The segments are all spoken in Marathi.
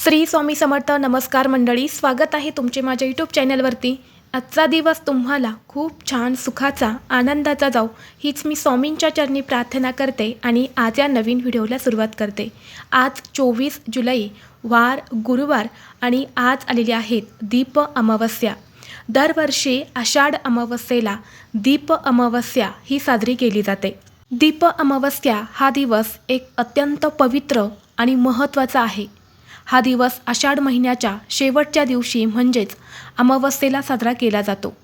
श्री स्वामी समर्थ नमस्कार मंडळी स्वागत आहे तुमचे माझ्या यूट्यूब चॅनलवरती आजचा दिवस तुम्हाला खूप छान सुखाचा आनंदाचा जाऊ हीच मी स्वामींच्या चरणी प्रार्थना करते आणि आज या नवीन व्हिडिओला सुरुवात करते. आज चोवीस जुलै वार गुरुवार आणि आज आलेले आहेत दीप अमावस्या. दरवर्षी आषाढ अमावस्येला दीप अमावस्या ही साजरी केली जाते. दीप अमावस्या हा दिवस एक अत्यंत पवित्र आणि महत्त्वाचा आहे. हा दिवस आषाढ महिन्याच्या शेवटच्या दिवशी म्हणजेच अमावस्येला साजरा केला जातो.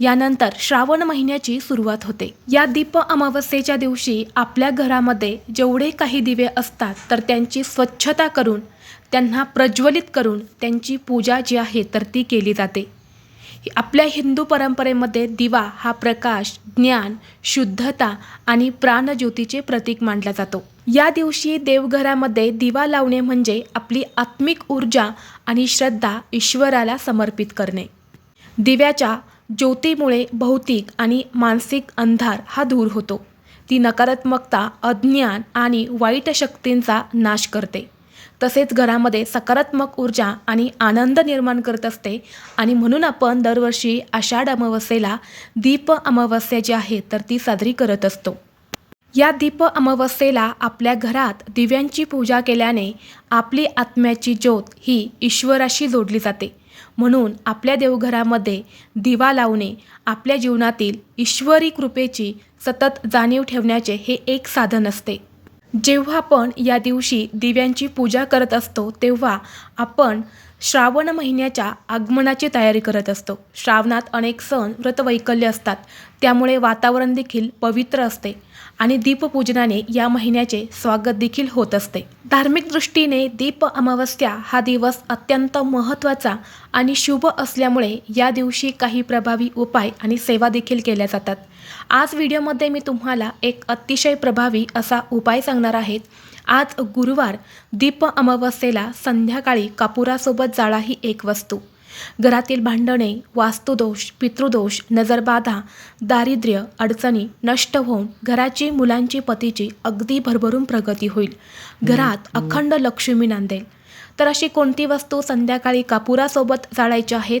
यानंतर श्रावण महिन्याची सुरुवात होते. या दीप अमावस्येच्या दिवशी आपल्या घरामध्ये जेवढे काही दिवे असतात तर त्यांची स्वच्छता करून त्यांना प्रज्वलित करून त्यांची पूजा जी आहे तर ती केली जाते. आपल्या हिंदू परंपरेमध्ये दिवा हा प्रकाश ज्ञान शुद्धता आणि प्राणज्योतीचे प्रतीक मानला जातो. या दिवशी देवघरामध्ये दिवा लावणे म्हणजे आपली आत्मिक ऊर्जा आणि श्रद्धा ईश्वराला समर्पित करणे. दिव्याच्या ज्योतीमुळे भौतिक आणि मानसिक अंधार हा दूर होतो. ती नकारात्मकता अज्ञान आणि वाईट शक्तींचा नाश करते. तसेच घरामध्ये सकारात्मक ऊर्जा आणि आनंद निर्माण करत असते. आणि म्हणून आपण दरवर्षी आषाढ अमावस्येला दीप अमावस्या जी आहे तर ती साजरी करत असतो. या दीप अमावस्येला आपल्या घरात दिव्यांची पूजा केल्याने आपली आत्म्याची ज्योत ही ईश्वराशी जोडली जाते. म्हणून आपल्या देवघरामध्ये दिवा लावणे आपल्या जीवनातील ईश्वरी कृपेची सतत जाणीव ठेवण्याचे हे एक साधन असते. जेव्हा आपण या दिवशी दिव्यांची पूजा करत असतो तेव्हा आपण श्रावण महिन्याच्या आगमनाची तयारी करत असतो. श्रावणात अनेक सण व्रतवैकल्य असतात. त्यामुळे वातावरण देखील पवित्र असते आणि दीपपूजनाने या महिन्याचे स्वागत देखील होत असते. धार्मिक दृष्टीने दीप अमावस्या हा दिवस अत्यंत महत्त्वाचा आणि शुभ असल्यामुळे या दिवशी काही प्रभावी उपाय आणि सेवा देखील केल्या जातात. आज व्हिडिओमध्ये मी तुम्हाला एक अतिशय प्रभावी असा उपाय सांगणार आहेत आज गुरुवार दीप अमावस्येला संध्याकाळी कापुरासोबत जाळा ही एक वस्तू. घरातील भांडणे वास्तुदोष पितृदोष नजरबाधा दारिद्र्य अडचणी नष्ट होऊन घराची मुलांची पतीची अगदी भरभरून प्रगती होईल. घरात अखंड लक्ष्मी नांदेल. तर अशी कोणती वस्तू संध्याकाळी कापुरासोबत जाळायची आहेत?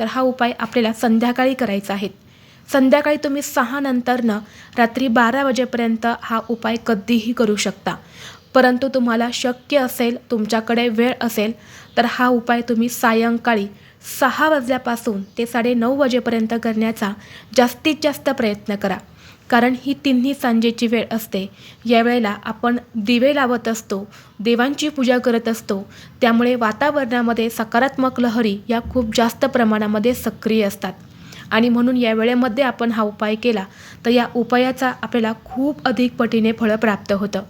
तर हा उपाय आपल्याला संध्याकाळी करायचा आहे. संध्याकाळी तुम्ही सहा नंतरनं रात्री बारा वाजेपर्यंत हा उपाय कधीही करू शकता. परंतु तुम्हाला शक्य असेल तुमच्याकडे वेळ असेल तर हा उपाय तुम्ही सायंकाळी सहा वाजल्यापासून ते साडे नऊ वाजेपर्यंत करण्याचा जास्तीत जास्त प्रयत्न करा. कारण ही तिन्ही सांजेची वेळ असते. या वेळेला आपण दिवे लावत असतो देवांची पूजा करत असतो. त्यामुळे वातावरणामध्ये सकारात्मक लहरी या खूप जास्त प्रमाणामध्ये सक्रिय असतात. आणि म्हणून या वेळेमध्ये आपण हा उपाय केला तर या उपायाचा आपल्याला खूप अधिक पटीने फळं प्राप्त होतं.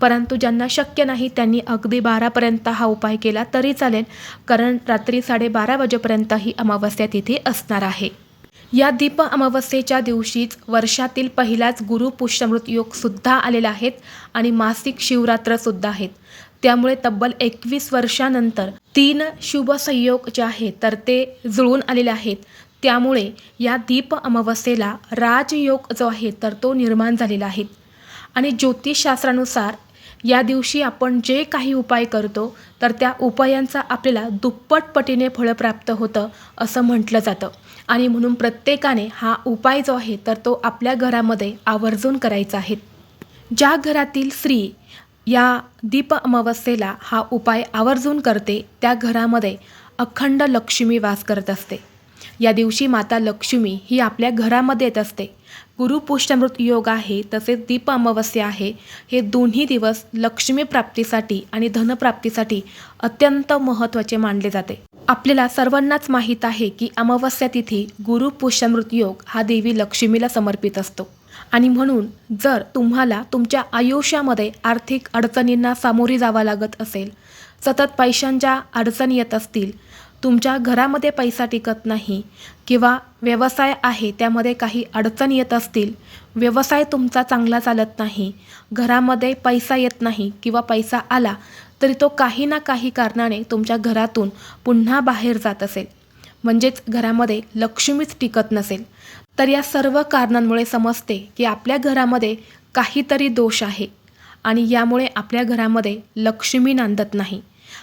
परंतु ज्यांना शक्य नाही त्यांनी अगदी बारापर्यंत हा उपाय केला तरी चालेल कारण रात्री साडेबारा वाजेपर्यंत ही अमावस्या तिथे असणार आहे. या दीप अमावस्येच्या दिवशीच वर्षातील पहिलाच गुरु पुष्यमृत योग सुद्धा आलेला आहेत आणि मासिक शिवरात्र सुद्धा आहेत. त्यामुळे तब्बल एकवीस वर्षानंतर तीन शुभ संयोग जे आहेत तर ते जुळून आलेले आहेत. त्यामुळे या दीप अमावस्येला राजयोग जो आहे तर तो निर्माण झालेला आहे. आणि ज्योतिषशास्त्रानुसार या दिवशी आपण जे काही उपाय करतो तर त्या उपायांचा आपल्याला दुप्पट पटीने फळं प्राप्त होतं असं म्हटलं जातं. आणि म्हणून प्रत्येकाने हा उपाय जो आहे तर तो आपल्या घरामध्ये आवर्जून करायचा आहे. ज्या घरातील स्त्री या दीप अमावस्येला हा उपाय आवर्जून करते त्या घरामध्ये अखंड लक्ष्मी वास करत असते. या दिवशी माता लक्ष्मी ही आपल्या घरामध्ये येत असते. गुरुपुष्टमृत योग आहे तसेच दीप अमावस्या आहे हे दोन्ही दिवस लक्ष्मी प्राप्तीसाठी आणि धनप्राप्तीसाठी अत्यंत महत्त्वाचे मानले जाते. आपल्याला सर्वांनाच माहीत आहे की अमावस्या तिथी गुरुपुष्यमृत योग हा देवी लक्ष्मीला समर्पित असतो. आणि म्हणून जर तुम्हाला तुमच्या आयुष्यामध्ये आर्थिक अडचणींना सामोरी जावं लागत असेल सतत पैशांच्या अडचणी येत असतील तुमच्या घरामध्ये पैसा टिकत नाही किंवा व्यवसाय आहे त्यामध्ये काही अडचणी येत असतील व्यवसाय तुमचा चांगला चालत नाही घरामध्ये पैसा येत नाही किंवा पैसा आला तरी तो काही ना काही कारणाने तुमच्या घरातून पुन्हा बाहेर जात असेल. म्हणजेच घरामध्ये लक्ष्मीच टिकत नसेल. तर या सर्व कारणांमुळे समजते की आपल्या घरामध्ये काहीतरी दोष आहे आणि यामुळे आपल्या घरामध्ये लक्ष्मी नांदत नाही.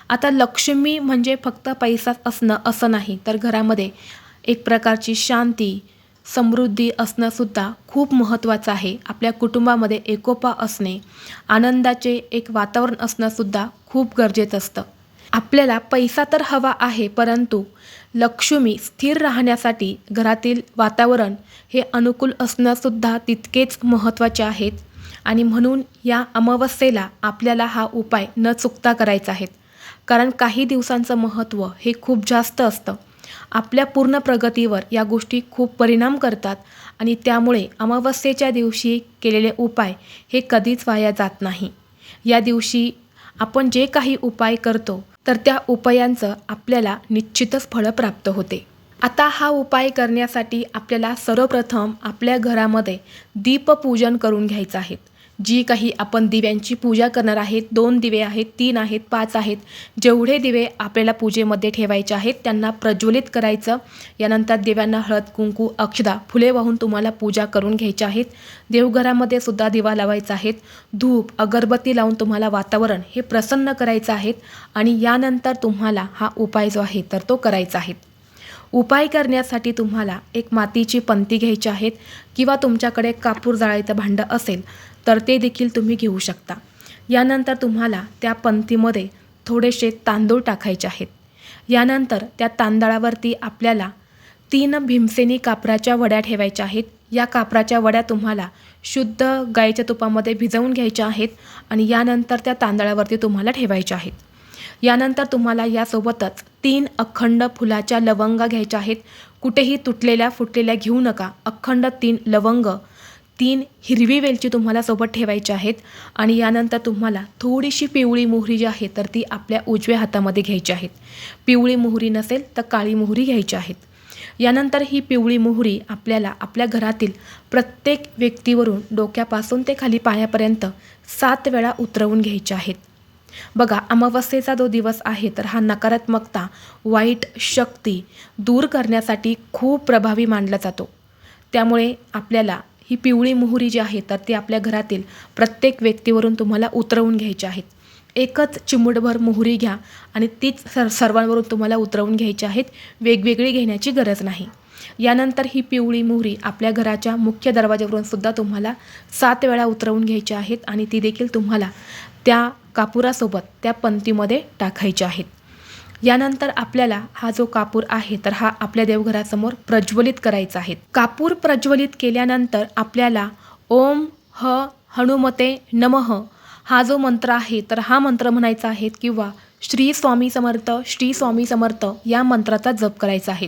आता लक्ष्मी म्हणजे फक्त पैसाच असणं असं नाही तर घरामध्ये एक प्रकारची शांती समृद्धी असणंसुद्धा खूप महत्त्वाचं आहे. आपल्या कुटुंबामध्ये एकोपा असणे आनंदाचे एक वातावरण असणंसुद्धा खूप गरजेचं असतं. आपल्याला पैसा तर हवा आहे परंतु लक्ष्मी स्थिर राहण्यासाठी घरातील वातावरण हे अनुकूल असणंसुद्धा तितकेच महत्त्वाचे आहेत आणि म्हणून या अमावस्येला आपल्याला हा उपाय न चुकता करायचा आहे. कारण काही दिवसांचं महत्त्व हे खूप जास्त असतं. आपल्या पूर्ण प्रगतीवर या गोष्टी खूप परिणाम करतात आणि त्यामुळे अमावस्येच्या दिवशी केलेले उपाय हे कधीच वाया जात नाही. या दिवशी आपण जे काही उपाय करतो तर त्या उपायांचं आपल्याला निश्चितच फळं प्राप्त होते. आता हा उपाय करण्यासाठी आपल्याला सर्वप्रथम आपल्या घरामध्ये दीपपूजन करून घ्यायचं आहे. जी काही आपण दिव्यांची पूजा करणार आहेत दोन दिवे आहेत तीन आहेत पाच आहेत जेवढे दिवे आपल्याला पूजेमध्ये ठेवायचे आहेत त्यांना प्रज्वलित करायचं. यानंतर दिव्यांना हळद कुंकू अक्षदा फुले वाहून तुम्हाला पूजा करून घ्यायची आहेत. देवघरामध्ये सुद्धा दिवा लावायचा आहेत धूप अगरबत्ती लावून तुम्हाला वातावरण हे प्रसन्न करायचं आहेत आणि यानंतर तुम्हाला हा उपाय जो आहे तर तो करायचा आहे. उपाय करण्यासाठी तुम्हाला एक मातीची पंती घ्यायची आहेत किंवा तुमच्याकडे कापूर जाळायचं भांडं असेल तर ते देखील तुम्ही घेऊ शकता. यानंतर तुम्हाला त्या पंक्तीमध्ये थोडेसे तांदूळ टाकायचे आहेत. यानंतर त्या तांदळावरती आपल्याला तीन भीमसेनी कापराच्या वड्या ठेवायच्या आहेत. या कापराच्या वड्या तुम्हाला शुद्ध गाईच्या तुपामध्ये भिजवून घ्यायच्या आहेत आणि यानंतर त्या तांदळावरती तुम्हाला ठेवायच्या आहेत. यानंतर तुम्हाला यासोबतच तीन अखंड फुलाच्या लवंगा घ्यायच्या आहेत. कुठेही तुटलेल्या फुटलेल्या घेऊ नका. अखंड तीन लवंग तीन हिरवी वेलची तुम्हाला सोबत ठेवायची आहेत आणि यानंतर तुम्हाला थोडीशी पिवळी मोहरी जी आहे तर ती आपल्या उजव्या हातामध्ये घ्यायची आहेत. पिवळी मोहरी नसेल तर काळी मोहरी घ्यायची आहेत. यानंतर ही पिवळी मोहरी आपल्याला आपल्या घरातील प्रत्येक व्यक्तीवरून डोक्यापासून ते खाली पायापर्यंत सात वेळा उतरवून घ्यायच्या आहेत. बघा अमावस्येचा जो दिवस आहे तर हा नकारात्मकता वाईट शक्ती दूर करण्यासाठी खूप प्रभावी मानला जातो. त्यामुळे आपल्याला ही पिवळी मोहरी जी आहे तर ती आपल्या घरातील प्रत्येक व्यक्तीवरून तुम्हाला उतरवून घ्यायची आहेत एकच चिमुटभर मोहरी घ्या आणि तीच सर सर्वांवरून तुम्हाला उतरवून घ्यायची आहेत वेगवेगळी घेण्याची गरज नाही. यानंतर ही पिवळी मोहरी आपल्या घराच्या मुख्य दरवाजावरून सुद्धा तुम्हाला सात वेळा उतरवून घ्यायची आहेत आणि ती देखील तुम्हाला त्या कापुरासोबत त्या पंक्तीमध्ये टाकायची आहेत यानंतर आपल्याला हा जो कापूर आहे तर हा आपल्या देवघरासमोर प्रज्वलित करायचा आहे. कापूर प्रज्वलित केल्यानंतर आपल्याला ओम ह हनुमते नमः हा जो मंत्र आहे तर हा मंत्र म्हणायचा आहे किंवा श्री स्वामी समर्थ श्री स्वामी समर्थ या मंत्राचा जप करायचा आहे.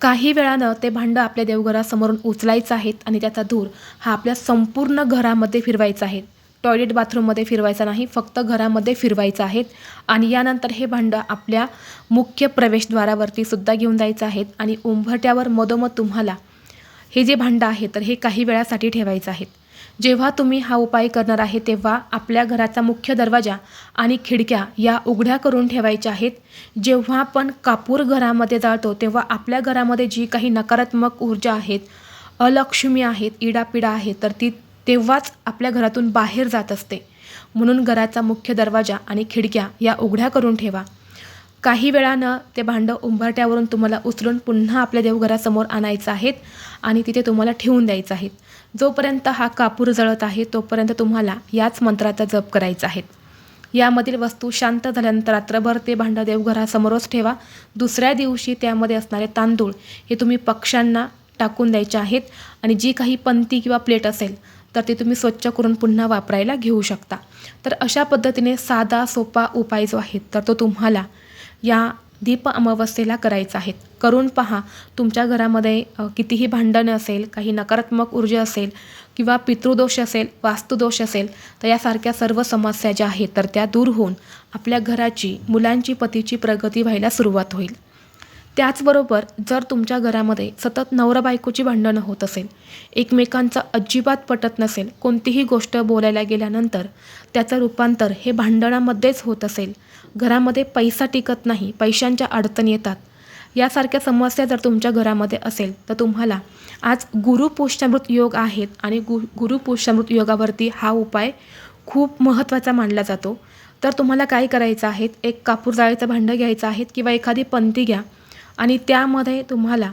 काही वेळानं ते भांडं आपल्या देवघरासमोरून उचलायचं आहेत आणि त्याचा धूर हा आपल्या संपूर्ण घरामध्ये फिरवायचा आहे. टॉयलेट बाथरूममध्ये फिरवायचा नाही फक्त घरामध्ये फिरवायचं आहेत आणि यानंतर हे भांडं आपल्या मुख्य प्रवेशद्वारावरती सुद्धा घेऊन जायचं आहेत आणि उंबरट्यावर मधोमध तुम्हाला हे जे भांडं आहे तर हे काही वेळासाठी ठेवायचं आहेत जेव्हा तुम्ही हा उपाय करणार आहे तेव्हा आपल्या घराचा मुख्य दरवाजा आणि खिडक्या या उघड्या करून ठेवायच्या आहेत. जेव्हा आपण कापूर घरामध्ये जाळतो तेव्हा आपल्या घरामध्ये जी काही नकारात्मक ऊर्जा आहेत अलक्ष्मी आहेत इडापिडा आहे तर ती तेव्हाच आपल्या घरातून बाहेर जात असते. म्हणून घराचा मुख्य दरवाजा आणि खिडक्या या उघड्या करून ठेवा. काही वेळानं ते भांडं उंबरट्यावरून तुम्हाला उचलून पुन्हा आपल्या देवघरासमोर आणायचं आहेत आणि तिथे तुम्हाला ठेवून द्यायचं आहेत. जोपर्यंत हा कापूर जळत आहे तोपर्यंत तुम्हाला याच मंत्राचा जप करायचा आहे. यामधील वस्तू शांत झाल्यानंतर रात्रभर ते भांडं देवघरासमोरच ठेवा. दुसऱ्या दिवशी त्यामध्ये असणारे तांदूळ हे तुम्ही पक्ष्यांना टाकून द्यायचे आहेत आणि जी काही पंती किंवा प्लेट असेल तर ते तुम्ही स्वच्छ करून पुन्हा वापरायला घेऊ शकता. तर अशा पद्धतीने साधा सोपा उपाय जो आहे तर तो तुम्हाला या दीप अमावस्येला करायचा आहे. करून पहा तुमच्या घरामध्ये कितीही भांडण असेल काही नकारात्मक ऊर्जा असेल किंवा पितृदोष असेल वास्तुदोष असेल तर यासारख्या सर्व समस्या ज्या आहेत तर त्या दूर होऊन आपल्या घराची मुलांची पतीची प्रगती व्हायला सुरुवात होईल. त्याचबरोबर जर तुमच्या घरामध्ये सतत नवरा बायकोची भांडणं होत असेल एकमेकांचा अजिबात पटत नसेल कोणतीही गोष्ट बोलायला गेल्यानंतर त्याचं रूपांतर हे भांडणामध्येच होत असेल घरामध्ये पैसा टिकत नाही पैशांच्या अडचणी येतात यासारख्या समस्या जर तुमच्या घरामध्ये असेल तर तुम्हाला आज गुरुपुष्यामृत योग आहेत आणि गु गुरुपुष्यामृत योगावरती हा उपाय खूप महत्त्वाचा मानला जातो. तर तुम्हाला काय करायचं आहे? एक कापूर जाळीचं भांडं घ्यायचं आहे किंवा एखादी पंती घ्या. आणि त्यामध्ये तुम्हाला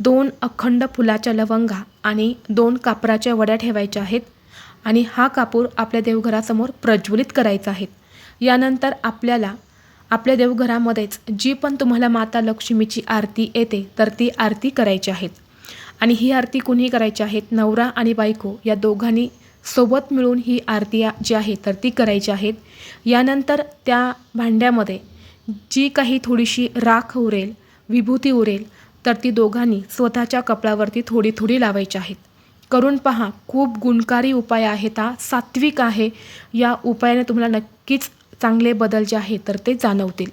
दोन अखंड फुलाच्या लवंगा आणि दोन कापराच्या वड्या ठेवायच्या आहेत. आणि हा कापूर आपल्या देवघरासमोर प्रज्वलित करायचा आहे. यानंतर आपल्याला आपल्या देवघरामध्येच जी पण तुम्हाला माता लक्ष्मीची आरती येते तर ती आरती करायची आहेत. आणि ही आरती कुणी करायची आहेत? नवरा आणि बायको या दोघांनी सोबत मिळून ही आरती जी आहे तर ती करायची आहेत. यानंतर त्या भांड्यामध्ये जी काही थोडीशी राख उरेल विभूती उरेल तर ती दोघांनी स्वतःच्या कपडावरती थोडी थोडी लावायची आहेत. करून पहा खूप गुणकारी उपाय आहेत हा सात्विक आहे. या उपायाने तुम्हाला नक्कीच चांगले बदल जे आहे तर ते जाणवतील.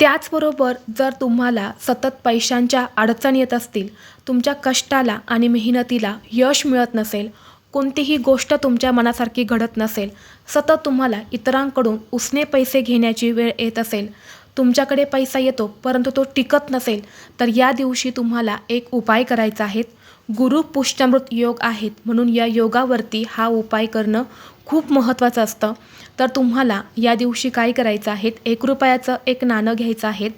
त्याचबरोबर जर तुम्हाला सतत पैशांच्या अडचणी येत असतील तुमच्या कष्टाला आणि मेहनतीला यश मिळत नसेल कोणतीही गोष्ट तुमच्या मनासारखी घडत नसेल सतत तुम्हाला इतरांकडून उसने पैसे घेण्याची वेळ येत असेल तुमच्याकडे पैसा येतो परंतु तो टिकत नसेल तर या दिवशी तुम्हाला एक उपाय करायचा आहे. गुरु पुष्टामृत योग आहेत म्हणून या योगावरती हा उपाय करणं खूप महत्त्वाचं असतं. तर तुम्हाला या दिवशी काय करायचं आहे? एक रुपयाचं एक नाणं घ्यायचं आहे.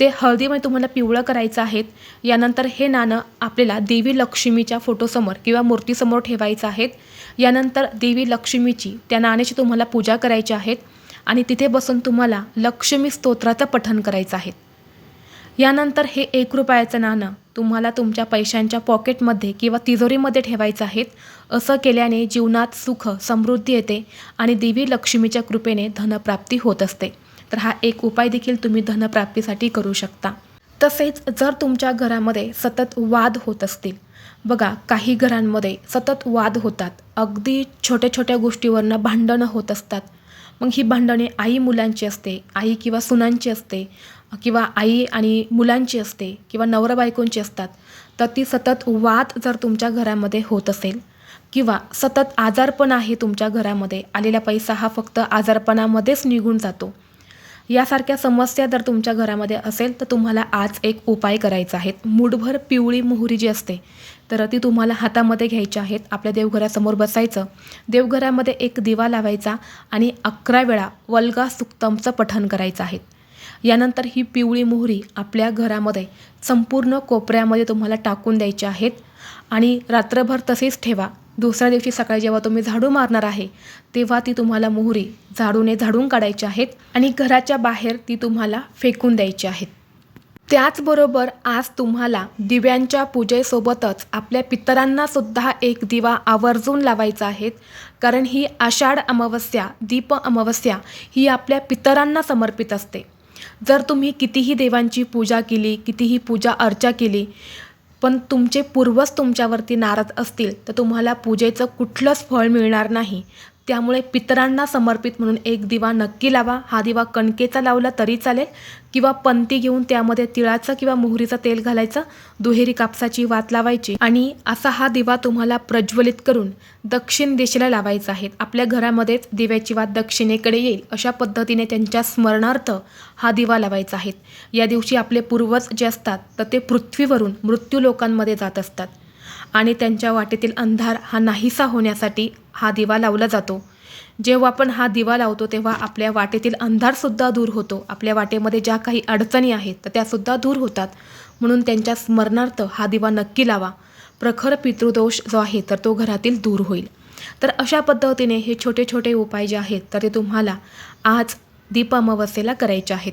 ते हळदीमध्ये तुम्हाला पिवळं करायचं आहे. यानंतर हे नाणं आपल्याला देवी लक्ष्मीच्या फोटोसमोर किंवा मूर्तीसमोर ठेवायचं आहे. यानंतर देवी लक्ष्मीची त्या नाण्याची तुम्हाला पूजा करायची आहे. आणि तिथे बसून तुम्हाला लक्ष्मी स्तोत्राचं पठण करायचं आहे. यानंतर हे एक रुपयाचं नाणं तुम्हाला तुमच्या पैशांच्या पॉकेटमध्ये किंवा तिजोरीमध्ये ठेवायचं आहेत. असं केल्याने जीवनात सुख समृद्धी येते आणि देवी लक्ष्मीच्या कृपेने धनप्राप्ती होत असते. तर हा एक उपाय देखील तुम्ही धनप्राप्तीसाठी करू शकता. तसेच जर तुमच्या घरामध्ये सतत वाद होत असतील. बघा काही घरांमध्ये सतत वाद होतात. अगदी छोट्या छोट्या गोष्टीवरनं भांडणं होत असतात. मग ही भांडणे आई मुलांची असते आई किंवा सुनांची असते किंवा आई आणि मुलांची असते किंवा नवरा बायकोंची असतात. तर ती सतत वाद जर तुमच्या घरामध्ये होत असेल किंवा सतत आजारपण आहे तुमच्या घरामध्ये आलेला पैसा हा फक्त आजारपणामध्येच निघून जातो. यासारख्या समस्या जर तुमच्या घरामध्ये असेल तर तुम्हाला आज एक उपाय करायचा आहे. मूठभर पिवळी मोहरी जी असते तर ती तुम्हाला हातामध्ये घ्यायची आहेत. आपल्या देवघरासमोर बसायचं. देवघरामध्ये एक दिवा लावायचा आणि अकरा वेळा वल्गा सुक्तमचं पठण करायचं आहे. यानंतर ही पिवळी मोहरी आपल्या घरामध्ये संपूर्ण कोपऱ्यामध्ये तुम्हाला टाकून द्यायची आहेत. आणि रात्रभर तसेच ठेवा. दुसऱ्या दिवशी सकाळी जेव्हा तुम्ही झाडू मारणार आहे तेव्हा ती तुम्हाला मोहरी झाडूने झाडून काढायची आहेत आणि घराच्या बाहेर ती तुम्हाला फेकून द्यायची आहेत. त्याचबरोबर आज तुम्हाला दिव्यांच्या पूजेसोबतच आपल्या पितरांना सुद्धा एक दिवा आवर्जून लावायचा आहे. कारण ही आषाढ अमावस्या दीप अमावस्या ही आपल्या पितरांना समर्पित असते. जर तुम्ही कितीही देवांची पूजा केली कितीही पूजा अर्चा केली पण तुमचे पूर्वज तुमच्यावरती नाराज असतील तर तुम्हाला पूजेचं कुठलंच फळ मिळणार नाही. त्यामुळे पितरांना समर्पित म्हणून एक दिवा नक्की लावा. हा दिवा कणकेचा लावला तरी चालेल. किंवा पंती घेऊन त्यामध्ये तिळाचं किंवा मोहरीचं तेल घालायचं. दुहेरी कापसाची वात लावायची. आणि असा हा दिवा तुम्हाला प्रज्वलित करून दक्षिण दिशेला लावायचा आहे. आपल्या घरामध्येच दिव्याची वात दक्षिणेकडे येईल. अशा पद्धतीने त्यांच्या स्मरणार्थ हा दिवा लावायचा आहे. या दिवशी आपले पूर्वज जे असतात तर ते पृथ्वीवरून मृत्यू लोकांमध्ये जात असतात. आणि त्यांच्या वाटेतील अंधार हा नाहीसा होण्यासाठी हा दिवा लावला जातो. जेव्हा आपण हा दिवा लावतो तेव्हा आपल्या वाटेतील अंधारसुद्धा दूर होतो. आपल्या वाटेमध्ये ज्या काही अडचणी आहेत तर त्यासुद्धा दूर होतात. म्हणून त्यांच्या स्मरणार्थ हा दिवा नक्की लावा. प्रखर पितृदोष जो आहे तर तो घरातील दूर होईल. तर अशा पद्धतीने हे छोटे छोटे उपाय जे आहेत तर ते तुम्हाला आज दीपामावस्येला करायचे आहेत.